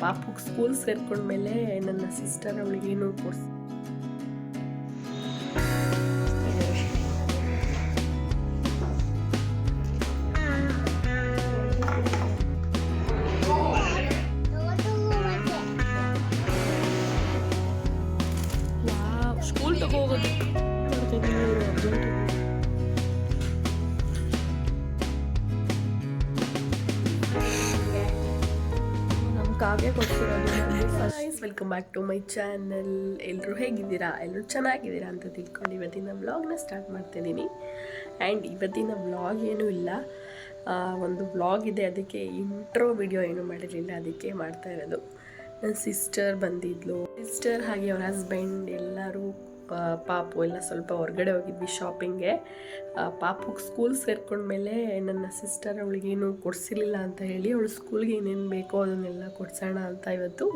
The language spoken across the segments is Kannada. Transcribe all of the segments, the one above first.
ಪಾಪುಗೆ ಸ್ಕೂಲ್ ಸೇರ್ಕೊಂಡ್ಮೇಲೆ ನನ್ನ ಸಿಸ್ಟರ್ ಅವಳಿಗೇನು ಕೊಡ್ಸ್ ಬ್ಯಾಕ್ ಟು ಮೈ ಚಾನಲ್ ಎಲ್ಲರೂ ಹೇಗಿದ್ದೀರಾ? ಎಲ್ಲರೂ ಚೆನ್ನಾಗಿದ್ದೀರಾ ಅಂತ ತಿಳ್ಕೊಂಡು ಇವತ್ತಿನ ವ್ಲಾಗ್ನ ಸ್ಟಾರ್ಟ್ ಮಾಡ್ತಿದ್ದೀನಿ. ಆ್ಯಂಡ್ ಇವತ್ತಿನ ವ್ಲಾಗ್ ಏನೂ ಇಲ್ಲ. ಒಂದು ವ್ಲಾಗ್ ಇದೆ. ಅದಕ್ಕೆ ಇಂಟ್ರೋ ವಿಡಿಯೋ ಏನೂ ಮಾಡಿರಲಿಲ್ಲ. ಅದಕ್ಕೆ ಮಾಡ್ತಾ ಇರೋದು. ನನ್ನ ಸಿಸ್ಟರ್ ಬಂದಿದ್ಲು. ಸಿಸ್ಟರ್ ಹಾಗೆ ಅವ್ರ ಹಸ್ಬೆಂಡ್ ಎಲ್ಲರೂ ಪಾಪು ಎಲ್ಲ ಸ್ವಲ್ಪ ಹೊರಗಡೆ ಹೋಗಿದ್ವಿ ಶಾಪಿಂಗ್ಗೆ ಪಾಪುಗೆ ಸ್ಕೂಲ್ ಸೇರ್ಕೊಂಡ್ಮೇಲೆ ನನ್ನ ಸಿಸ್ಟರ್ ಅವಳಿಗೇನು ಕೊಡಿಸಿರ್ಲಿಲ್ಲ ಅಂತ ಹೇಳಿ, ಅವಳು ಸ್ಕೂಲ್ಗೆ ಏನೇನು ಬೇಕೋ ಅದನ್ನೆಲ್ಲ ಕೊಡ್ಸೋಣ ಅಂತ ಇವತ್ತು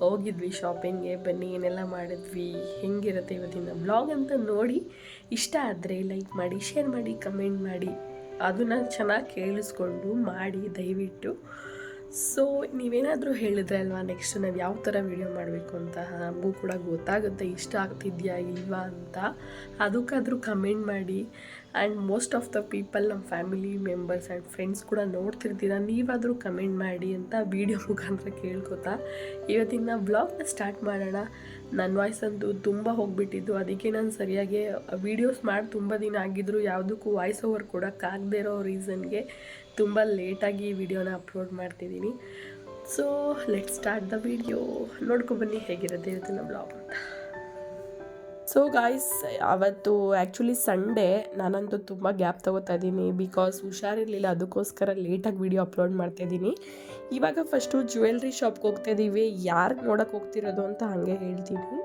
ಹೋಗಿದ್ವಿ ಶಾಪಿಂಗ್ಗೆ, ಬನ್ನಿ, ಏನೆಲ್ಲ ಮಾಡಿದ್ವಿ, ಹೆಂಗಿರುತ್ತೆ ಇವತ್ತಿನ ಬ್ಲಾಗ್ ಅಂತ ನೋಡಿ. ಇಷ್ಟ ಆದರೆ ಲೈಕ್ ಮಾಡಿ ಶೇರ್ ಮಾಡಿ ಕಮೆಂಟ್ ಮಾಡಿ. ಅದನ್ನು ಚೆನ್ನಾಗಿ ಕೇಳಿಸ್ಕೊಂಡು ಮಾಡಿ, ದಯವಿಟ್ಟು. ಸೊ ನೀವೇನಾದರೂ ಹೇಳಿದ್ರೆ ಅಲ್ವಾ ನೆಕ್ಸ್ಟ್ ನಾವು ಯಾವ ಥರ ವೀಡಿಯೋ ಮಾಡಬೇಕು ಅಂತ? ನಮಗೂ ಕೂಡ ಗೊತ್ತಾಗುತ್ತೆ, ಇಷ್ಟ ಆಗ್ತಿದೆಯಾ, ಇಲ್ವಾ ಅಂತ. ಅದಕ್ಕಾದರೂ ಕಮೆಂಟ್ ಮಾಡಿ. And most of the people ನಮ್ಮ ಫ್ಯಾಮಿಲಿ ಮೆಂಬರ್ಸ್ ಆ್ಯಂಡ್ ಫ್ರೆಂಡ್ಸ್ ಕೂಡ ನೋಡ್ತಿರ್ತೀರ? ನೀವಾದರೂ ಕಮೆಂಟ್ ಮಾಡಿ ಅಂತ ವೀಡಿಯೋ ಮುಖಾಂತರ ಕೇಳ್ಕೊತಾ? ಇವತ್ತಿನ ಬ್ಲಾಗ್ನ ಸ್ಟಾರ್ಟ್ ಮಾಡೋಣ. ನನ್ನ ವಾಯ್ಸ್ ಅಂತೂ ತುಂಬ ಹೋಗಿಬಿಟ್ಟಿದ್ದು. ಅದಕ್ಕೆ ನಾನು ಸರಿಯಾಗಿ ವೀಡಿಯೋಸ್ ಮಾಡಿ ತುಂಬ ದಿನ ಆಗಿದ್ರು ಯಾವುದಕ್ಕೂ ವಾಯ್ಸ್ ಓವರ್ ಕೊಡೋಕ್ಕಾಗದೇ ಇರೋ ರೀಸನ್ಗೆ ತುಂಬ ಲೇಟಾಗಿ ವಿಡಿಯೋನ ಅಪ್ಲೋಡ್ ಮಾಡ್ತಿದ್ದೀನಿ. So let start the video ನೋಡ್ಕೊಬನ್ನಿ ಹೇಗಿರುತ್ತೆ ಇವತ್ತಿನ ಬ್ಲಾಗ್ ಅಂತ. ಸೊ ಗಾಯ್ಸ್ ಅವತ್ತು ಆ್ಯಕ್ಚುಲಿ ಸಂಡೇ ನಾನಂತೂ ತುಂಬ ಗ್ಯಾಪ್ ತಗೋತಾ ಇದ್ದೀನಿ ಬಿಕಾಸ್ ಹುಷಾರಿರಲಿಲ್ಲ, ಅದಕ್ಕೋಸ್ಕರ ಲೇಟಾಗಿ ವಿಡಿಯೋ ಅಪ್ಲೋಡ್ ಮಾಡ್ತಾ ಇದ್ದೀನಿ. ಇವಾಗ ಫಸ್ಟು ಜ್ಯುವೆಲ್ರಿ ಶಾಪ್ಗೆ ಹೋಗ್ತಾ ಇದ್ದೀವಿ ಯಾರು ನೋಡೋಕೆ ಹೋಗ್ತಿರೋದು ಅಂತ ಹಾಗೆ ಹೇಳ್ತೀನಿ.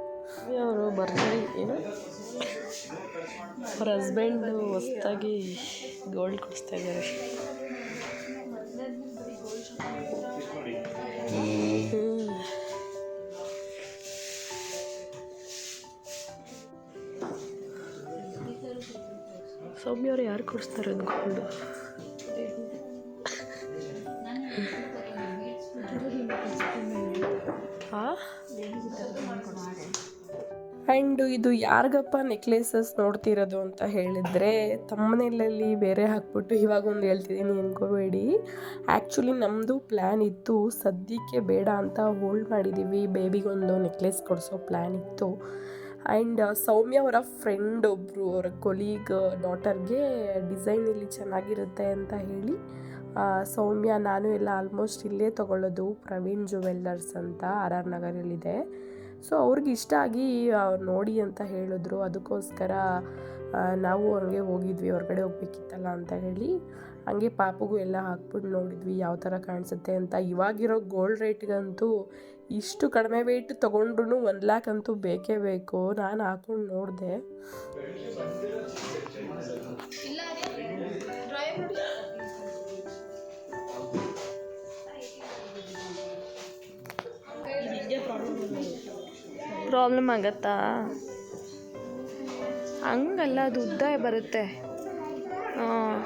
ಅವರು ಬರ್ತಾರೆ, ಏನು? ಅವ್ರ ಹಸ್ಬೆಂಡು ಹೊಸ್ದಾಗಿ ಗೋಲ್ಡ್ ಕೊಡಿಸ್ತಾ ಇದ್ದಾರೆ. ಕೊಡಿಸ್ತಾರೆ ಅಂದ್ಕೊಂಡು ಆ್ಯಂಡ್ ಇದು ಯಾರಿಗಪ್ಪ ನೆಕ್ಲೇಸಸ್ ನೋಡ್ತಿರೋದು ಅಂತ ಹೇಳಿದರೆ ತಮ್ಮನೆಯಲ್ಲಿ ಬೇರೆ ಹಾಕ್ಬಿಟ್ಟು ಇವಾಗ ಒಂದು ಹೇಳ್ತಿದ್ದೀನಿ ಅನ್ಕೋಬೇಡಿ. ಆ್ಯಕ್ಚುಲಿ ನಮ್ಮದು ಪ್ಲ್ಯಾನ್ ಇತ್ತು ಸದ್ಯಕ್ಕೆ ಬೇಡ ಅಂತ ಹೋಲ್ಡ್ ಮಾಡಿದ್ದೀವಿ ಬೇಬಿಗೊಂದು ನೆಕ್ಲೆಸ್ ಕೊಡಿಸೋ ಪ್ಲ್ಯಾನ್ ಇತ್ತು. ಆ್ಯಂಡ್ ಸೌಮ್ಯ ಅವರ ಫ್ರೆಂಡ್ ಒಬ್ಬರು ಅವರ ಕೊಲೀಗ್ ಡಾಟರ್ಗೆ ಡಿಸೈನ್ ಇಲ್ಲಿ ಚೆನ್ನಾಗಿರುತ್ತೆ ಅಂತ ಹೇಳಿ ಸೌಮ್ಯ ನಾನು ಎಲ್ಲ ಆಲ್ಮೋಸ್ಟ್ ಇಲ್ಲೇ ತೊಗೊಳ್ಳೋದು ಪ್ರವೀಣ್ ಜುವೆಲ್ಲರ್ಸ್ ಅಂತ ಆರ್ ಆರ್ ನಗರಲ್ಲಿದೆ. ಸೊ ಅವ್ರಿಗೆ ಇಷ್ಟ ಆಗಿ ನೋಡಿ ಅಂತ ಹೇಳಿದ್ರು. ಅದಕ್ಕೋಸ್ಕರ ನಾವು ಹಂಗೆ ಹೋಗಿದ್ವಿ, ಹೊರಗಡೆ ಹೋಗ್ಬೇಕಿತ್ತಲ್ಲ ಅಂತ ಹೇಳಿ. ಹಂಗೆ ಪಾಪುಗೂ ಎಲ್ಲ ಹಾಕ್ಬಿಟ್ಟು ನೋಡಿದ್ವಿ ಯಾವ ಥರ ಕಾಣಿಸುತ್ತೆ ಅಂತ. ಇವಾಗಿರೋ ಗೋಲ್ಡ್ ರೇಟ್ಗಂತೂ ಇಷ್ಟು ಕಡಿಮೆ ವೆಯ್ಟ್ ತೊಗೊಂಡ್ರು ಒನ್ ಲ್ಯಾಕ್ ಅಂತೂ ಬೇಕೇ ಬೇಕು. ನಾನು ಹಾಕೊಂಡು ನೋಡಿದೆ. ಪ್ರಾಬ್ಲಮ್ ಆಗತ್ತಾ? ಹಂಗಲ್ಲ, ಅದು ಉದ್ದ ಬರುತ್ತೆ. ಹಾಂ.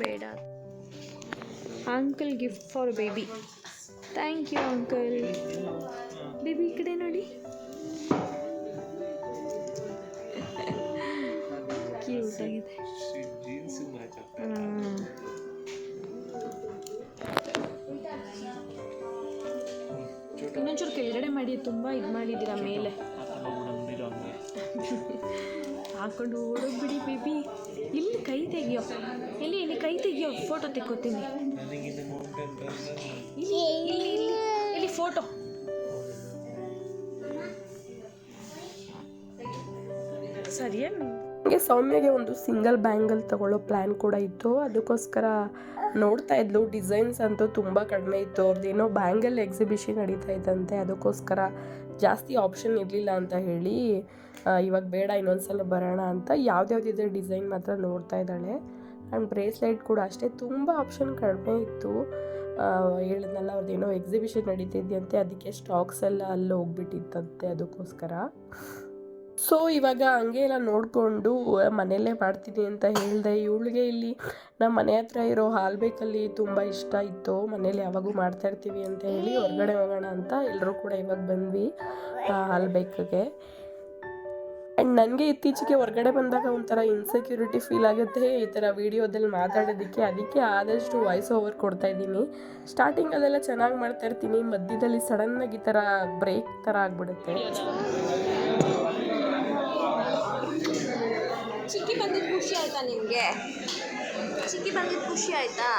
ಬೇಡ. Uncle gift for baby thank you uncle baby ಈ ಕಡೆ ನೋಡಿ. ಕ್ಯೂಟ್ ಆಗಿದೆ. ಇನ್ನೊಂಚೂರು ಕೆಳಗಡೆ ಮಾಡಿ ತುಂಬ ಇದು ಮಾಡಿದ್ದೀರಾ ಮೇಲೆ. ಹಾಕೊಂಡು ಓಡೋಗ್ಬಿಡಿ ಬೇಬಿ ಇಲ್ಲಿ ಕೈ ತೆಗಿಯೋ. ಇಲ್ಲಿ ಫೋಟೋ ತೆಕ್ಕೋತೀನಿ. ಇಲ್ಲಿ ಫೋಟೋ ಸರಿಯೇ ಹಾಗೆ ಸೌಮ್ಯಗೆ ಒಂದು ಸಿಂಗಲ್ ಬ್ಯಾಂಗಲ್ ತಗೊಳ್ಳೋ ಪ್ಲ್ಯಾನ್ ಕೂಡ ಇತ್ತು. ಅದಕ್ಕೋಸ್ಕರ ನೋಡ್ತಾ ಇದ್ಲು. ಡಿಸೈನ್ಸ್ ಅಂತೂ ತುಂಬ ಕಡಿಮೆ ಇತ್ತು. ಅವ್ರದ್ದೇನೋ ಬ್ಯಾಂಗಲ್ ಎಕ್ಸಿಬಿಷನ್ ನಡೀತಾ ಇದ್ದಂತೆ. ಅದಕ್ಕೋಸ್ಕರ ಜಾಸ್ತಿ ಆಪ್ಷನ್ ಇರಲಿಲ್ಲ ಅಂತ ಹೇಳಿ ಇವಾಗ ಬೇಡ, ಇನ್ನೊಂದ್ಸಲ ಬರೋಣ ಅಂತ ಯಾವ್ದ್ಯಾವ್ದಿದೆ ಡಿಸೈನ್ ಮಾತ್ರ ನೋಡ್ತಾ ಇದ್ದಾಳೆ. ಆ್ಯಂಡ್ ಬ್ರೇಸ್ಲೈಟ್ ಕೂಡ ಅಷ್ಟೇ ತುಂಬ ಆಪ್ಷನ್ ಕಡಿಮೆ ಇತ್ತು. ಹೇಳಿದ್ನಲ್ಲ ಅವ್ರದ್ದೇನೋ ಎಕ್ಸಿಬಿಷನ್ ನಡೀತಿದ್ಯಂತೆ, ಅದಕ್ಕೆ ಸ್ಟಾಕ್ಸ್ ಎಲ್ಲ ಅಲ್ಲಿ ಹೋಗ್ಬಿಟ್ಟಿತ್ತಂತೆ ಅದಕ್ಕೋಸ್ಕರ. ಸೊ ಇವಾಗ ಹಂಗೆ ಎಲ್ಲ ನೋಡಿಕೊಂಡು, ಮನೆಯಲ್ಲೇ ಮಾಡ್ತೀನಿ ಅಂತ ಹೇಳಿದೆ. ಇವಳಿಗೆ ಇಲ್ಲಿ ನಮ್ಮ ಮನೆ ಹತ್ರ ಇರೋ ಹಾಲ್ಬೇಕಲ್ಲಿ ತುಂಬ ಇಷ್ಟ ಇತ್ತು. ಮನೇಲಿ ಯಾವಾಗೂ ಮಾಡ್ತಾ ಇರ್ತೀವಿ ಅಂತ ಹೇಳಿ, ಹೊರಗಡೆ ಹೋಗೋಣ ಅಂತ ಎಲ್ಲರೂ ಕೂಡ ಇವಾಗ ಬಂದ್ವಿ ಹಾಲ್ಬೇಕಿಗೆ ಆ್ಯಂಡ್ ನನಗೆ ಇತ್ತೀಚೆಗೆ ಹೊರಗಡೆ ಬಂದಾಗ ಒಂಥರ ಇನ್ಸೆಕ್ಯೂರಿಟಿ ಫೀಲ್ ಆಗುತ್ತೆ ಈ ಥರ ವೀಡಿಯೋದಲ್ಲಿ ಮಾತಾಡೋದಕ್ಕೆ. ಅದಕ್ಕೆ ಆದಷ್ಟು ವಾಯ್ಸ್ ಓವರ್ ಕೊಡ್ತಾ ಇದ್ದೀನಿ. ಸ್ಟಾರ್ಟಿಂಗ್ ಅದೆಲ್ಲ ಚೆನ್ನಾಗಿ ಮಾಡ್ತಾ ಇರ್ತೀನಿ. ಮಧ್ಯದಲ್ಲಿ ಸಡನ್ನಾಗಿ ಈ ಥರ ಬ್ರೇಕ್ ಥರ ಆಗಿಬಿಡುತ್ತೆ. ಚಿಕ್ಕಿ ಬಂದಿದ್ದು ಖುಷಿ ಆಯಿತಾ ನಿಮಗೆ? ಚಿಕ್ಕಿ ಬಂದಿದ್ದು ಖುಷಿ ಆಯಿತಾ?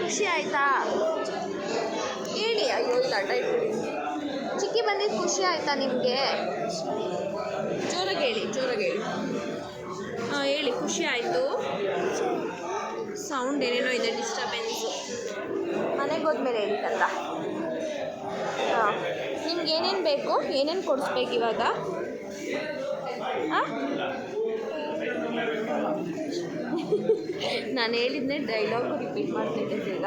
ಖುಷಿ ಆಯಿತಾ? ಹೇಳಿ, ಅಯ್ಯೋ ಇಲ್ಲ ಚಿಕ್ಕಿ ಬಂದಿದ್ದು ಖುಷಿ ಆಯ್ತಾ ನಿಮಗೆ? ಜೋರಾಗಿ ಹೇಳಿ ಜೋರಾಗಿ ಹೇಳಿ. ಹಾಂ ಹೇಳಿ ಖುಷಿ ಆಯಿತು. ಸೌಂಡ್ ಏನೇನೋ ಇದೆ ಡಿಸ್ಟರ್ಬೆನ್ಸು ಮನೆಗೆ ಹೋದ್ಮೇಲೆ ಹೇಳಿ ಕಂದ ಹಾಂ ನಿಮ್ಗೆ ಏನೇನು ಬೇಕು ಏನೇನು ಕೊಡಿಸ್ಬೇಕು ಇವಾಗ? ಹಾಂ ನಾನು ಹೇಳಿದ್ನೆ ಡೈಲಾಗು ರಿಪೀಟ್ ಮಾಡ್ತಿದ್ದೆ ಈಗ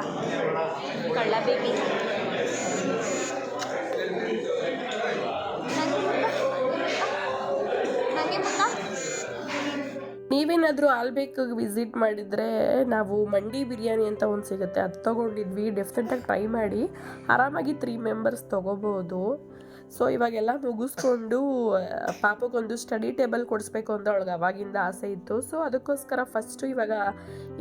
ಕಳ್ಳ ಬೇಬಿ ನೀವೇನಾದರೂ ಆಲ್ಬೇಕಿಗೆ ವಿಸಿಟ್ ಮಾಡಿದರೆ ನಾವು ಮಂಡಿ ಬಿರಿಯಾನಿ ಅಂತ ಒಂದು ಸಿಗುತ್ತೆ, ಅದು ತೊಗೊಂಡಿದ್ವಿ. ಡೆಫಿನೆಟಾಗಿ ಟ್ರೈ ಮಾಡಿ, ಆರಾಮಾಗಿ ತ್ರೀ ಮೆಂಬರ್ಸ್ ತೊಗೋಬೋದು. ಸೊ ಇವಾಗೆಲ್ಲ ಮುಗಿಸ್ಕೊಂಡು ಪಾಪಕ್ಕೊಂದು ಸ್ಟಡಿ ಟೇಬಲ್ ಕೊಡಿಸ್ಬೇಕು ಅಂತ ಅವಳಿಗೆ ಅವಾಗಿಂದ ಆಸೆ ಇತ್ತು. ಸೊ ಅದಕ್ಕೋಸ್ಕರ ಫಸ್ಟು ಇವಾಗ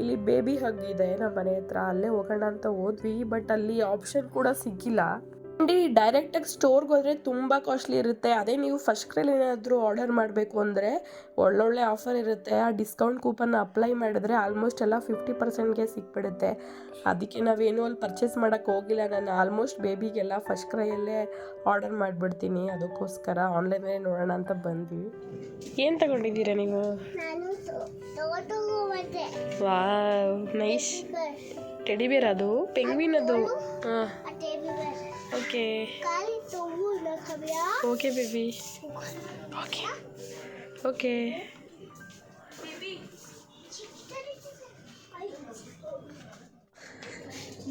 ಇಲ್ಲಿ ಬೇಬಿ ಹಗ್ ಇದೆ ನಮ್ಮ ಮನೆ ಹತ್ರ. ಅಲ್ಲೇ ಹೋಗೋಣ ಅಂತ ಹೋದ್ವಿ ಬಟ್ ಅಲ್ಲಿ ಆಪ್ಷನ್ ಕೂಡ ಸಿಕ್ಕಿಲ್ಲ. ಅಂಡಿ ಡೈರೆಕ್ಟಾಗಿ ಸ್ಟೋರ್ಗೆ ಹೋದರೆ ತುಂಬ ಕಾಸ್ಟ್ಲಿ ಇರುತ್ತೆ. ಅದೇ ನೀವು ಫಸ್ಟ್ ಕ್ರೈಲಿ ಏನಾದರೂ ಆರ್ಡರ್ ಮಾಡಬೇಕು ಅಂದರೆ ಒಳ್ಳೊಳ್ಳೆ ಆಫರ್ ಇರುತ್ತೆ. ಆ ಡಿಸ್ಕೌಂಟ್ ಕೂಪನ್ನ ಅಪ್ಲೈ ಮಾಡಿದ್ರೆ ಆಲ್ಮೋಸ್ಟ್ ಎಲ್ಲ ಫಿಫ್ಟಿ ಪರ್ಸೆಂಟ್ಗೆ ಸಿಕ್ಬಿಡುತ್ತೆ. ಅದಕ್ಕೆ ನಾವೇನು ಅಲ್ಲಿ ಪರ್ಚೇಸ್ ಮಾಡೋಕ್ಕೆ ಹೋಗಿಲ್ಲ. ನಾನು ಆಲ್ಮೋಸ್ಟ್ ಬೇಬಿಗೆಲ್ಲ ಫಸ್ಟ್ ಕ್ರೈಯಲ್ಲೇ ಆರ್ಡರ್ ಮಾಡಿಬಿಡ್ತೀನಿ. ಅದಕ್ಕೋಸ್ಕರ ಆನ್ಲೈನಲ್ಲೇ ನೋಡೋಣ ಅಂತ ಬಂದ್ವಿ. ಏನು ತಗೊಂಡಿದ್ದೀರಾ ನೀವು? ವಾ ನೈಸ್ ಟೆಡಿ ಬೇರ್ ಅದು? ಪೆಂಗ್ವಿನ್ ಅದು? ಹಾಂ. Okay. Okay baby. Okay. Okay.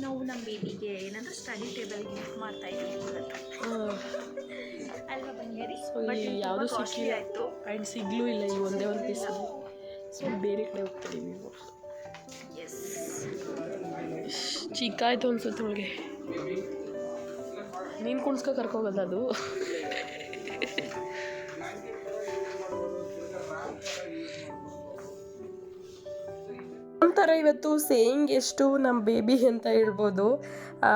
ನಾವು ನಮ್ಮ ಬೇಬಿಗೆ ಏನಾದರೂ ಸ್ಟಡಿ ಟೇಬಲ್ ಗಿಫ್ಟ್ ಮಾಡ್ತಾ ಇದ್ದೀವಿ ಅಲ್ವಾ ಬಂಗೇರಿ? ಸೊ ಈ ಯಾವುದು ಸಿಕ್ಕಿಲ್ಲ ಆಯಿತು. ಆ್ಯಂಡ್ ಸಿಗ್ಲೂ ಇಲ್ಲ ಈ ಒಂದೇ ಒಂದು ಪೀಸ್ ಸೊ ಬೇರೆ ಕಡೆ ಹೋಗ್ತಿದ್ದೀವಿ ನೀವು. ಚಿಕ್ಕ ಆಯಿತು ಅನ್ಸುತ್ತೆ ಅವಳಿಗೆ ನೀನು ಕುಣಿಸ್ಕೊ ಕರ್ಕೋಗಲ್ಲ ಅದು. ಒಂಥರ ಇವತ್ತು ಸೇಯಿಂಗ್ ಎಷ್ಟು ನಮ್ಮ ಬೇಬಿ ಅಂತ ಹೇಳ್ಬೋದು.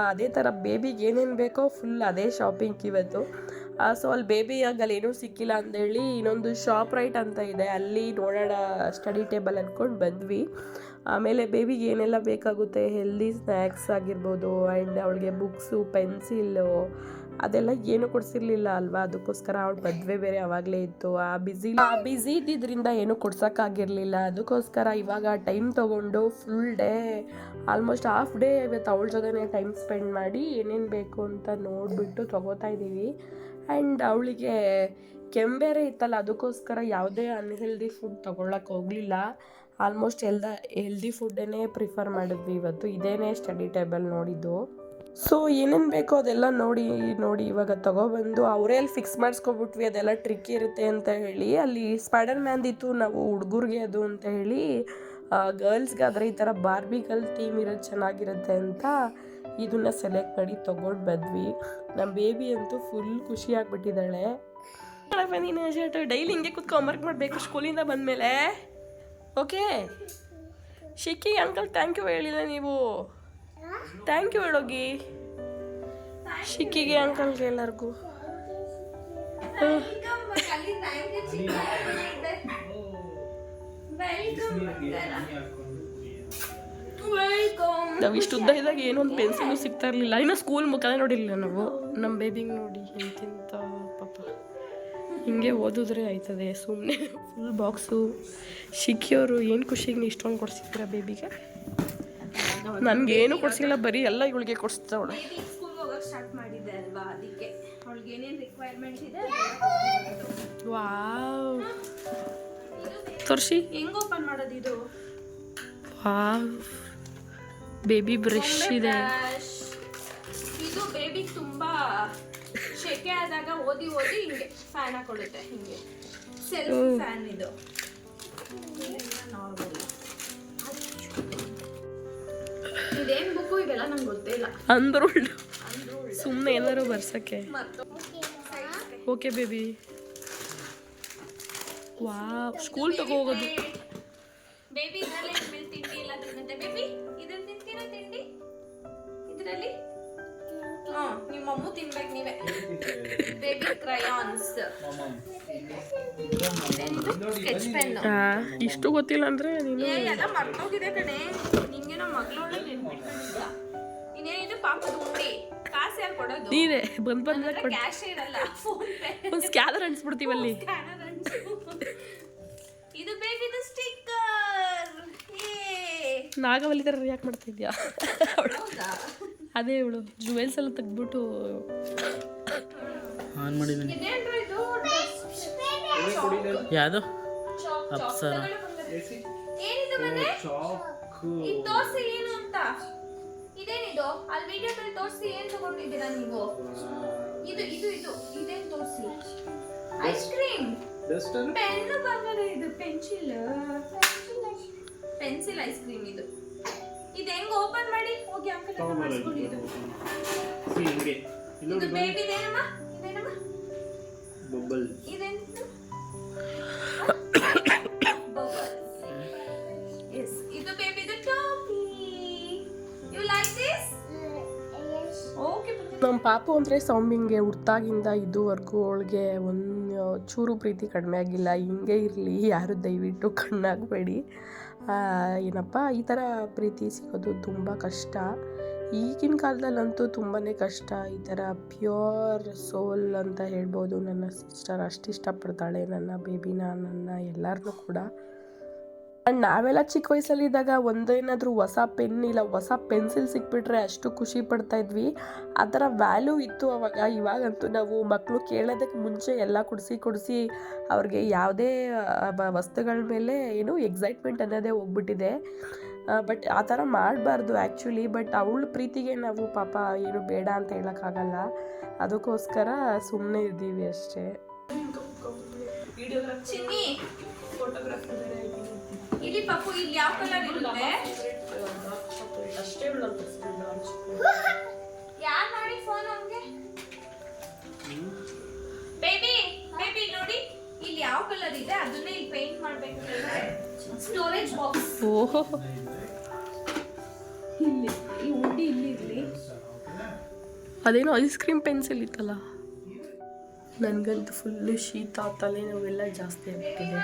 ಅದೇ ಥರ ಬೇಬಿಗೆ ಏನೇನು ಬೇಕೋ ಫುಲ್ ಅದೇ ಶಾಪಿಂಗ್ ಇವತ್ತು. ಸೊ ಅಲ್ಲಿ ಬೇಬಿ ಅಲ್ಲಿ ಏನೂ ಸಿಕ್ಕಿಲ್ಲ ಅಂದೇಳಿ ಇನ್ನೊಂದು ಶಾಪ್ ರೈಟ್ ಅಂತ ಇದೆ. ಅಲ್ಲಿ ನೋಡೋಣ ಸ್ಟಡಿ ಟೇಬಲ್ ಅಂದ್ಕೊಂಡು ಬಂದ್ವಿ. ಆಮೇಲೆ ಬೇಬಿಗೆ ಏನೆಲ್ಲ ಬೇಕಾಗುತ್ತೆ? ಹೆಲ್ದಿ ಸ್ನ್ಯಾಕ್ಸ್ ಆಗಿರ್ಬೋದು ಆ್ಯಂಡ್ ಅವಳಿಗೆ ಬುಕ್ಸು ಪೆನ್ಸಿಲ್ಲು ಅದೆಲ್ಲ ಏನು ಕೊಡಿಸಿರ್ಲಿಲ್ಲ ಅಲ್ವಾ? ಅದಕ್ಕೋಸ್ಕರ ಅವಳು ಮದುವೆ ಬೇರೆ ಅವಾಗಲೇ ಇತ್ತು. ಆ ಬ್ಯುಸಿ ಆ ಬ್ಯುಸಿ ಇದ್ದಿದ್ದರಿಂದ ಏನು ಕೊಡ್ಸೋಕ್ಕಾಗಿರಲಿಲ್ಲ ಅದಕ್ಕೋಸ್ಕರ ಇವಾಗ ಟೈಮ್ ತೊಗೊಂಡು full day almost half day ಇವತ್ತು ಅವಳ ಜೊತೆನೇ ಟೈಮ್ ಸ್ಪೆಂಡ್ ಮಾಡಿ ಏನೇನು ಬೇಕು ಅಂತ ನೋಡಿಬಿಟ್ಟು ತೊಗೋತಾ ಇದ್ದೀವಿ ಆ್ಯಂಡ್ ಅವಳಿಗೆ ಕೆಂಬೇರೆ ಇತ್ತಲ್ಲ, ಅದಕ್ಕೋಸ್ಕರ ಯಾವುದೇ ಅನ್ಹೆಲ್ದಿ ಫುಡ್ ತೊಗೊಳಕ್ಕೆ ಹೋಗಲಿಲ್ಲ. ಆಲ್ಮೋಸ್ಟ್ ಎಲ್ಲ ಹೆಲ್ದಿ ಫುಡ್ಡೇ ಪ್ರಿಫರ್ ಮಾಡಿದ್ವಿ ಇವತ್ತು. ಇದೇನೇ ಸ್ಟಡಿ ಟೇಬಲ್ ನೋಡಿದ್ದು. ಸೊ ಏನೇನು ಬೇಕೋ ಅದೆಲ್ಲ ನೋಡಿ ನೋಡಿ ಇವಾಗ ತೊಗೊಬಂದು, ಅವರೇ ಅಲ್ಲಿ ಫಿಕ್ಸ್ ಮಾಡಿಸ್ಕೊಬಿಟ್ವಿ, ಅದೆಲ್ಲ ಟ್ರಿಕ್ ಇರುತ್ತೆ ಅಂತ ಹೇಳಿ. ಅಲ್ಲಿ ಸ್ಪೈಡರ್ ಮ್ಯಾನ್ದಿತ್ತು ನಾವು ಹುಡುಗರಿಗೆ ಅದು ಅಂತ ಹೇಳಿ ಗರ್ಲ್ಸ್ಗಾದರೆ ಈ ಥರ ಬಾರ್ಬಿಗಲ್ ಥೀಮ್ ಇರೋದು ಚೆನ್ನಾಗಿರುತ್ತೆ ಅಂತ ಇದನ್ನ ಸೆಲೆಕ್ಟ್ ಮಾಡಿ ತಗೊಂಡು ಬಂದ್ವಿ. ನಮ್ಮ ಬೇಬಿ ಅಂತೂ ಫುಲ್ ಖುಷಿ ಆಗ್ಬಿಟ್ಟಿದ್ದಾಳೆ. ನೀನು ಡೈಲಿ ಹಿಂಗೆ ಕೂತ್ಕೊಂಡು ಹೋಮ್ವರ್ಕ್ ಮಾಡಬೇಕು ಸ್ಕೂಲಿಂದ ಬಂದಮೇಲೆ. Okay Shikki uncle thank you ಹೇಳಿಲ್ಲ ನೀವು. Thank you ಹೇಳೋಗಿ. ಶಿಕ್ಕಿಗೆ ಅಂಕಲ್ಗೆ ಎಲ್ಲರಿಗೂ. ನಾವು ಇಷ್ಟು ಉದ್ದ ಇದ್ದಾಗ ಏನೋ ಒಂದು ಪೆನ್ಸಿಲ್ ಸಿಗ್ತಾ ಇರಲಿಲ್ಲ. ಇನ್ನು ಸ್ಕೂಲ್ ಮುಖನೇ ನೋಡಿರಲಿಲ್ಲ ನಾವು. ನಮ್ಮ ಬೇಬಿಗೆ ನೋಡಿ ತಿಂತಾ ಪಾಪ. ಹಿಂಗೆ ಓದಿದ್ರೆ ಆಯ್ತದೆ ಸುಮ್ಮನೆ ಫುಲ್ ಬಾಕ್ಸು ಸಿಕ್ಕಿಯವರು ಏನು ಖುಷಿಗೆ ಇಷ್ಟೊಂದು ಕೊಡ್ಸಿದ್ರ ಬೇಬಿಗೆ ನನಗೇನು ಕೊಡ್ಸಿಲ್ಲ ಬರೀ ಎಲ್ಲ ಇವಳಿಗೆ ಕೊಡಿಸ್ತಾವಳು ಸ್ಟಾರ್ಟ್ ಮಾಡಿದ್ದೆ ಅಲ್ವಾ ಅದಕ್ಕೆ. ಅವಳಿಗೆ ಏನೇನು ರಿಕ್ವೈರ್ಮೆಂಟ್ ಇದೆ ವಾವ್. ತೋರಿಸಿ. ಹೆಂಗ್ ಓಪನ್ ಮಾಡೋದು ಇದು? ವಾವ್. ಬೇಬಿ ಬ್ರಷ್ ಇದೆ. ಇದು ಬೇಬಿ ತುಂಬಾ ಶೆಕೆ ಆದಾಗ ಓದಿ ಓದಿ ಹಿಂಗೆ ಫ್ಯಾನ್ ಹಾಕೊಳ್ಳುತ್ತೆ ಹಿಂಗೆ. ಸೆಲ್ಫ್ ಫ್ಯಾನ್ ಇದು. ಇದೇನ್ ಬುಕ್ಕು ಇವೆಲ್ಲ ನಂಗೆ ಗೊತ್ತೇ ಇಲ್ಲ. ಅಂದ್ರು ಸುಮ್ಮನೆ ಎಲ್ಲರೂ ಬರ್ಸಕ್ಕೆ. ಓಕೆ ಬೇಬಿ ವಾ ಸ್ಕೂಲ್ ತಗೋ ಹೋಗೋದು ಮಮ್ಮು ತಿನ್ಬೇಕು ನೀವೇ. ಬೇಬಿ ಕ್ರಯಾನ್ಸ್ ಸ್ಕೆಚ್ ಪೆನ್ ಇಷ್ಟು ಗೊತ್ತಿಲ್ಲ ಅಂದ್ರೆ ನೀನು ಎಲ್ಲ ಮರ್ತೋಗಿದೆ ಕಣೆ. ನಿಂಗೇನೋ ಮಗಳೊಳ್ಳೆ ನೆನ್ಪಿಟ್ಕೊಂಡಿಲ್ಲ ಇನ್ನೇನಿದು ಪಾಪದ ಉಂಡಿ ಕಾಸು ಯಾರು ಕೊಡೋದು? ನೀನೇ ಬಂದ್ ಬಂದ ಕ್ಯಾಶ್ ಇರಲ್ಲ. PhonePe. ಒಂದು ಸ್ಕ್ಯಾನರ್ ಅನ್ಸ್ಬಿಡ್ತೀವಲ್ಲಿ ಸ್ಕ್ಯಾನರ್ ಇದು ಬೇಬಿದು ಸ್ಟಿಕ್ಕರ್ ಏ ನಾಗವಲ್ಲಿ ಥರ ರಿಯಾಕ್ಟ್ ಮಾಡ್ತಿದ್ಯಾ? ಇದೆಯಾ ಹೌದಾ? ಅದೇ ಇವಳು ಜುವೆಲ್ಸ್ ಎಲ್ಲ ತೆಗ್ದ್ಬಿಟ್ಟು ಆನ್ ಮಾಡಿದ್ದೀನಿ ಯಾವುದು? ಅಪ್ಸರ. ಏನು ಅಂತ? ಇದೇನಿದು? ಅಲ್ಲಿ ವಿಡಿಯೋದಲ್ಲಿ ತೋರಿಸಿ ಏನು ತಗೊಂಡಿದ್ದೀರಾ ನೀವು? ಇದು ಇದು ಇದು. ಇದೇನು ತೋರಿಸಿ? ಐಸ್ ಕ್ರೀಮ್ ಪೆನ್ ಬಂಗಾರ ಇದು ಪೆನ್ಸಿಲ್ ಪೆನ್ಸಿಲ್ ಐಸ್ ಕ್ರೀಮ್ ಇದು. ಇದು ಹೆಂಗ್ ಓಪನ್ ಮಾಡಿ? ಹೋಗಿ ಅಂಕಲ್ ಹತ್ರ ಮಾಡಿಸ್ಕೊಳ್ಳಿ ಇದು. ಇದು ಬೇಬಿ ಏನಮ್ಮ? ಇದೇನಮ್ಮ? ಬೊಬ್ಬಲ್ ಇದೆಂತ ಎಸ್ ಇದು ಬೇಬಿದು ಟಾಪಿ ಯು ಲೈಕ್ ದಿಸ್ ಓಕೆ ನಮ್ಮ ಪಾಪು ಅಂದರೆ ಸೌಮ್ಯಂಗೆ ಹುಟ್ಟಾಗಿಂದ ಇದುವರೆಗೂ ಅವಳಿಗೆ ಒಂದು ಚೂರು ಪ್ರೀತಿ ಕಡಿಮೆ ಆಗಿಲ್ಲ, ಹಿಂಗೆ ಇರಲಿ, ಯಾರು ದಯವಿಟ್ಟು ಕಣ್ಣಾಗಬೇಡಿ. ಏನಪ್ಪ, ಈ ಥರ ಪ್ರೀತಿ ಸಿಗೋದು ತುಂಬ ಕಷ್ಟ. ಈಗಿನ ಕಾಲದಲ್ಲಂತೂ ತುಂಬಾ ಕಷ್ಟ. ಈ ಥರ ಪ್ಯೂರ್ ಸೋಲ್ ಅಂತ ಹೇಳ್ಬೋದು ನನ್ನ ಸಿಸ್ಟರ್. ಅಷ್ಟು ಇಷ್ಟಪಡ್ತಾಳೆ ನನ್ನ ಬೇಬಿನ, ನನ್ನ ಎಲ್ಲರನ್ನೂ ಕೂಡ. ಆ್ಯಂಡ್ ನಾವೆಲ್ಲ ಚಿಕ್ಕ ವಯಸ್ಸಲ್ಲಿದ್ದಾಗ ಒಂದೇನಾದರೂ ಹೊಸ ಪೆನ್ ಇಲ್ಲ ಹೊಸ ಪೆನ್ಸಿಲ್ ಸಿಕ್ಬಿಟ್ರೆ ಅಷ್ಟು ಖುಷಿ ಪಡ್ತಾ ಇದ್ವಿ. ಆ ವ್ಯಾಲ್ಯೂ ಇತ್ತು ಅವಾಗ. ಇವಾಗಂತೂ ನಾವು ಮಕ್ಕಳು ಕೇಳೋದಕ್ಕೆ ಮುಂಚೆ ಎಲ್ಲ ಕೊಡಿಸಿ ಕೊಡಿಸಿ ಅವ್ರಿಗೆ ಯಾವುದೇ ವಸ್ತುಗಳ ಮೇಲೆ ಏನು ಎಕ್ಸೈಟ್ಮೆಂಟ್ ಅನ್ನೋದೇ ಹೋಗ್ಬಿಟ್ಟಿದೆ. ಬಟ್ ಆ ಥರ ಮಾಡಬಾರ್ದು ಆ್ಯಕ್ಚುಲಿ ಬಟ್ ಅವಳ ಪ್ರೀತಿಗೆ ನಾವು ಪಾಪ ಏನು ಬೇಡ ಅಂತ ಹೇಳೋಕ್ಕಾಗಲ್ಲ. ಅದಕ್ಕೋಸ್ಕರ ಸುಮ್ಮನೆ ಇದ್ದೀವಿ ಅಷ್ಟೇ. ಇಲ್ಲಿ ಪಪ್ಪು ಇಲ್ಲಿ ಯಾವ ಕಲರ್ ಇರುತ್ತೆ? ಯಾರ್ ನೋಡಿ ಫೋನ್ ಅವ್ನಿಗೆ? ಬೇಬಿ ಬೇಬಿ ನೋಡಿ ಇಲ್ಲಿ ಯಾವ ಕಲರ್ ಇದೆ ಅದನ್ನೇ ಇಲ್ಲಿ ಪೇಂಟ್ ಮಾಡ್ಬೇಕು ಸ್ಟೋರೇಜ್ ಬಾಕ್ಸ್ ಓಹೋ. ಇಲ್ಲಿ ಈ ಉಂಡಿ ಇಲ್ಲಿ ಇರ್ಲಿ. ಅದೇನೋ ಐಸ್ ಕ್ರೀಮ್ ಪೆನ್ಸಿಲ್ ಇತ್ತಲ್ಲ? ನನಗಂತೂ ಫುಲ್ಲು ಶೀತ ತಲೆನೋವೆಲ್ಲ ಜಾಸ್ತಿ ಆಗ್ಬಿಟ್ಟಿದೆ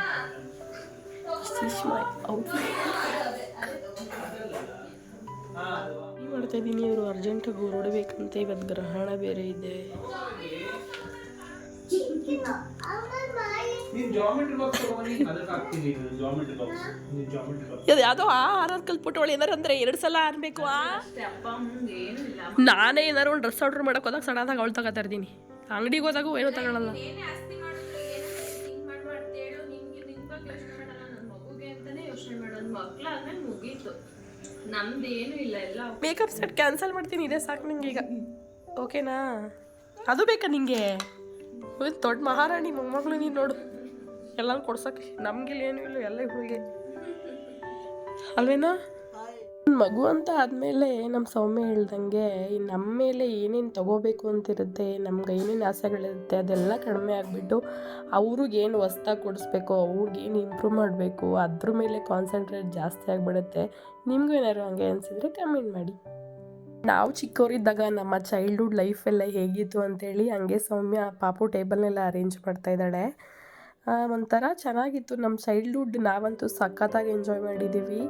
This is my outfit. ಮಾಡ್ತಾ ಇದ್ದೀನಿ ಇವರು ಅರ್ಜೆಂಟಾಗಿ ಹೊರಡ್ಬೇಕಂತೆ ಇವತ್ತು ಗ್ರಹಣ ಬೇರೆ ಇದೆ ಯಾವುದೋ ಆ ಆರ್ ಕಲ್ತ್ಬಿಟ್ಟು ಅವಳು ಏನಾರು ಅಂದ್ರೆ ಎರಡು ಸಲ ಅನ್ಬೇಕು ಆ? ನಾನೇ ಏನಾರು ಒಂದು ಡ್ರೆಸ್ ಆರ್ಡರ್ ಮಾಡಕ್ಕೆ ಹೋದಾಗ ಸಡನ್ನಾಗಿ ಅವಳು ತಗೋತಾ ಇರ್ತೀನಿ. ಅಂಗಡಿಗೆ ಹೋದಾಗೂ ಏನೂ ತಗೊಳಲ್ಲ. ನಮ್ದು ಏನು ಇಲ್ಲ, ಎಲ್ಲ ಮೇಕಪ್ ಸೆಟ್ ಕ್ಯಾನ್ಸಲ್ ಮಾಡ್ತೀನಿ, ಇದೆ ಸಾಕು ನಿಂಗೆ ಈಗ. ಓಕೆನಾ ಅದು ಬೇಕಾ ನಿಂಗೆ? ದೊಡ್ಡ ಮಹಾರಾಣಿ ಮೊಮ್ಮಗಳು ನೀನು ನೋಡು. ಎಲ್ಲ ಕೊಡ್ಸಕ್ಕೆ. ನಮಗಿಲ್ಲ ಏನೂ ಇಲ್ಲ, ಎಲ್ಲ ಹೋಗಿ. ಅಲ್ವೇನಾ? ಮಗು ಅಂತ ಆದಮೇಲೆ ನಮ್ಮ ಸೌಮ್ಯ ಹೇಳ್ದಂಗೆ ನಮ್ಮ ಮೇಲೆ ಏನೇನು ತಗೋಬೇಕು ಅಂತಿರುತ್ತೆ ನಮ್ಗೆ ಏನೇನು ಆಸೆಗಳಿರುತ್ತೆ, ಅದೆಲ್ಲ ಕಡಿಮೆ ಆಗಿಬಿಟ್ಟು ಅವ್ರಿಗೇನು ಹೊಸ್ದಾಗಿ ಕೊಡಿಸ್ಬೇಕು ಅವ್ರಿಗೇನು ಇಂಪ್ರೂವ್ ಮಾಡಬೇಕು, ಅದ್ರ ಮೇಲೆ ಕಾನ್ಸಂಟ್ರೇಟ್ ಜಾಸ್ತಿ ಆಗಿಬಿಡುತ್ತೆ. ನಿಮಗೂ ಏನಾದ್ರು ಹಂಗೆ ಅನಿಸಿದ್ರೆ ಕಮೆಂಟ್ ಮಾಡಿ. ನಾವು ಚಿಕ್ಕವರಿದ್ದಾಗ ನಮ್ಮ ಚೈಲ್ಡ್ಹುಡ್ ಲೈಫೆಲ್ಲ ಹೇಗಿತ್ತು ಅಂತೇಳಿ ಹಂಗೆ ಸೌಮ್ಯ ಪಾಪು ಟೇಬಲ್ನೆಲ್ಲ ಅರೇಂಜ್ ಮಾಡ್ತಾ ಇದ್ದಾಳೆ. ಒಂಥರ ಚೆನ್ನಾಗಿತ್ತು. ನಮ್ಮ ಚೈಲ್ಡ್ಹುಡ್ ನಾವಂತೂ ಸಖತ್ತಾಗಿ ಎಂಜಾಯ್ ಮಾಡಿದ್ದೀವಿ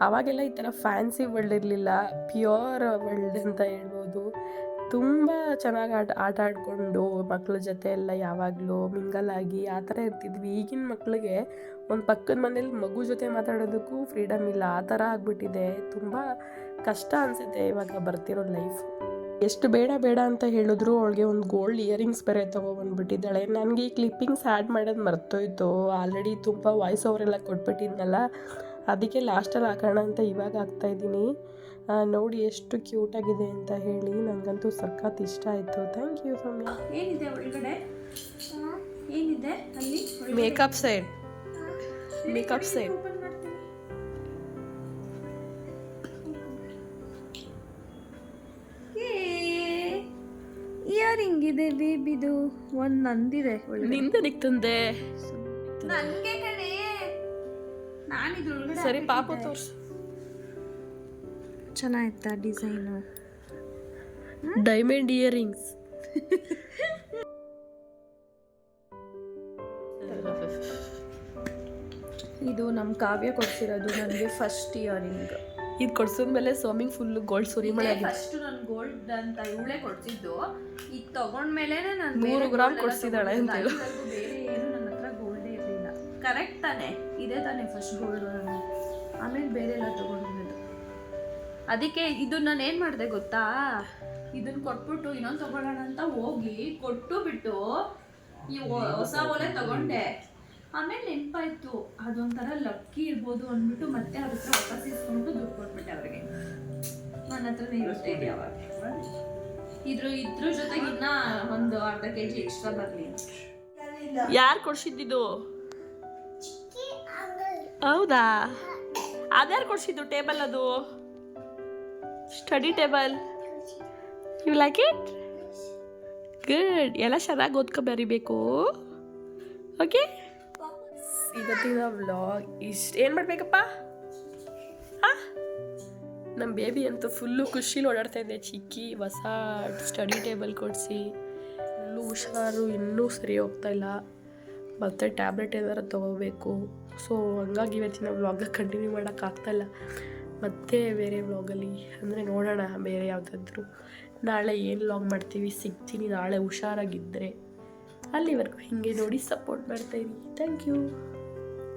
ಆವಾಗೆಲ್ಲ ಈ ಥರ ಫ್ಯಾನ್ಸಿ ವರ್ಲ್ಡ್ ಇರಲಿಲ್ಲ. ಪ್ಯೂರ್ ವರ್ಲ್ಡ್ ಅಂತ ಹೇಳ್ಬೋದು. ತುಂಬ ಚೆನ್ನಾಗಿ ಆಟ ಆಟ ಆಡಿಕೊಂಡು ಮಕ್ಕಳ ಜೊತೆ ಎಲ್ಲ ಯಾವಾಗಲೂ ಮಿಂಗಲ್ ಆಗಿ ಆ ಥರ ಇರ್ತಿದ್ವಿ. ಈಗಿನ ಮಕ್ಕಳಿಗೆ ಒಂದು ಪಕ್ಕದ ಮನೇಲಿ ಮಗು ಜೊತೆ ಮಾತಾಡೋದಕ್ಕೂ ಫ್ರೀಡಮ್ ಇಲ್ಲ. ಆ ಥರ ಆಗಿಬಿಟ್ಟಿದೆ. ತುಂಬ ಕಷ್ಟ ಅನಿಸುತ್ತೆ ಇವಾಗ ಬರ್ತಿರೋ ಲೈಫ್ ಎಷ್ಟು ಬೇಡ ಬೇಡ ಅಂತ ಹೇಳಿದ್ರು ಅವಳಿಗೆ ಒಂದು ಗೋಲ್ಡ್ ಇಯರಿಂಗ್ಸ್ ಬೇರೆ ತೊಗೊಬಂದ್ಬಿಟ್ಟಿದ್ದಾಳೆ ನನಗೆ ಈ ಕ್ಲಿಪ್ಪಿಂಗ್ಸ್ ಆ್ಯಡ್ ಮಾಡೋದು ಮರ್ತೋಯ್ತು. ಆಲ್ರೆಡಿ ತುಂಬ ವಾಯ್ಸ್ ಓವರೆಲ್ಲ ಕೊಟ್ಬಿಟ್ಟಿದ್ನಲ್ಲ. ಅದಕ್ಕೆ ಲಾಸ್ಟಲ್ಲಿ ಹಾಕೋಣ ಅಂತ ಇವಾಗ ಹಾಕ್ತಾಯಿದ್ದೀನಿ ನೋಡಿ ಎಷ್ಟು ಕ್ಯೂಟಾಗಿದೆ ಅಂತ ಹೇಳಿ. ನನಗಂತೂ ಸಖತ್ ಇಷ್ಟ ಆಯಿತು. Thank you Soumya. ಏನಿದೆ ಒಳಗಡೆ? ಏನಿದೆ ಅಲ್ಲಿ? ಮೇಕಪ್ ಸೈಡ್ ಮೇಕಪ್ ಸೆಟ್ ಇದೆ ಬೇಬಿದು. ಒಂದು ನಂದಿದೆ ನಿಂದನಿಗ್ ತಂದೆ ನನಗೆ ಕಣೆ ನಾನಿದು ಸರಿ ಪಾಪ ತೋರ್ಸು. ಚೆನ್ನಾಗಿತ್ತಾ ಡಿಸೈನು? ಡೈಮಂಡ್ ಇಯರಿಂಗ್ಸ್ ಇದು ನಮ್ಮ ಕಾವ್ಯ ಕೊಡ್ತಿರೋದು ನನಗೆ ಫಸ್ಟ್ ಇಯರಿಂಗ್ ಇದು ಕೊಡ್ಸಿದ್ಮೇಲೆ ಸ್ವಾಮಿಂಗ್ ಫುಲ್ ಗೋಲ್ಡ್ ಸುರಿಮಳೆ ಆಗಿದೆ ಫಸ್ಟ್ ನಾನು ಗೋಲ್ಡ್ ಅಂತ ಇವಳೇ ಕೊಡ್ಸಿದ್ದು. ಇದು ತಗೊಂಡ್ಮೇಲೆ ನಾನು ನೂರು ಗ್ರಾಮ್ ಕೊಡ್ಸಿದ್ದಾಳೆ ಅಂತ ಹೇಳು. ಬೇರೆ ಏನು ನನ್ನ ಹತ್ರ ಗೋಲ್ಡೇ ಇರಲಿಲ್ಲ. ಕರೆಕ್ಟ್ ತಾನೆ. ಇದೇ ತಾನೇ ಫಸ್ಟ್ ಗೋಲ್ಡ್ ಆಮೇಲೆ ಬೇರೆ ಎಲ್ಲ ತಗೊಂಡಿರೋದು ಅದಕ್ಕೆ ಇದು ನಾನು ಏನು ಮಾಡಿದೆ ಗೊತ್ತಾ? ಇದನ್ನ ಕೊಟ್ಬಿಟ್ಟು ಇನ್ನೊಂದು ತಗೊಳ್ಳೋಣ ಅಂತ ಹೋಗಿ ಕೊಟ್ಟು ಬಿಟ್ಟು ಈ ಹೊಸ ಒಲೆ ತಗೊಂಡೆ. ಆಮೇಲೆ ನೆನಪಾಯ್ತು ಅದೊಂಥರ ಲಕ್ಕಿ ಇರ್ಬೋದು ಅಂದ್ಬಿಟ್ಟು ಮತ್ತೆ ಅವ್ರ ಹತ್ರ ವಾಪಸ್ ಇಸ್ಕೊಂಡು ದುಡ್ಡು ಕೊಟ್ಬಿಟ್ಟೆ ಅವ್ರಿಗೆ. ನನ್ನ ಹತ್ರನೇ ಇರುತ್ತೆ ಇದು ಯಾವಾಗ. ಇದ್ರ ಇದ್ರ ಜೊತೆಗೆ ಇನ್ನ ಒಂದು ಅರ್ಧ ಕೆ ಜಿ ಎಕ್ಸ್ಟ್ರಾ ಬರಲಿ. ಯಾರು ಕೊಡ್ಸಿದ್ದಿದ್ದು ಹೌದಾ? ಅದ್ಯಾರು ಕೊಡ್ಸಿದ್ದು ಟೇಬಲ್ ಅದು? Study table. You like it good ಎಲ್ಲ ಚೆನ್ನಾಗಿ ಓದ್ಕೊ ಬರಿಬೇಕು. ಓಕೆ ಇವತ್ತಿನ ವ್ಲಾಗ್ ಇಷ್ಟು ಏನು ಮಾಡಬೇಕಪ್ಪ ನಮ್ಮ ಬೇಬಿ ಅಂತೂ ಫುಲ್ಲು ಖುಷಿಲಿ ಓಡಾಡ್ತಾ ಇದೆ ಚಿಕ್ಕಿ ಹೊಸ ಸ್ಟಡಿ ಟೇಬಲ್ ಕೊಡಿಸಿ ಫುಲ್ಲು ಹುಷಾರು ಇನ್ನೂ ಸರಿ ಹೋಗ್ತಾ ಇಲ್ಲ ಮತ್ತು ಟ್ಯಾಬ್ಲೆಟ್ ಏನಾರು ತೊಗೋಬೇಕು ಸೊ ಹಂಗಾಗಿ ಇವತ್ತಿನ ವ್ಲಾಗ ಕಂಟಿನ್ಯೂ ಮಾಡೋಕ್ಕಾಗ್ತಾಯಿಲ್ಲ ಮತ್ತೆ ಬೇರೆ ವ್ಲಾಗಲ್ಲಿ ಅಂದರೆ ನೋಡೋಣ ಬೇರೆ ಯಾವುದಾದ್ರೂ ನಾಳೆ ಏನು ವ್ಲಾಗ್ ಮಾಡ್ತೀವಿ ಸಿಗ್ತೀನಿ ನಾಳೆ ಹುಷಾರಾಗಿದ್ದರೆ ಅಲ್ಲಿವರೆಗೂ ಹೀಗೆ ನೋಡಿ ಸಪೋರ್ಟ್ ಮಾಡ್ತಾಯಿರಿ ಥ್ಯಾಂಕ್ ಯು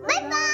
Bye bye.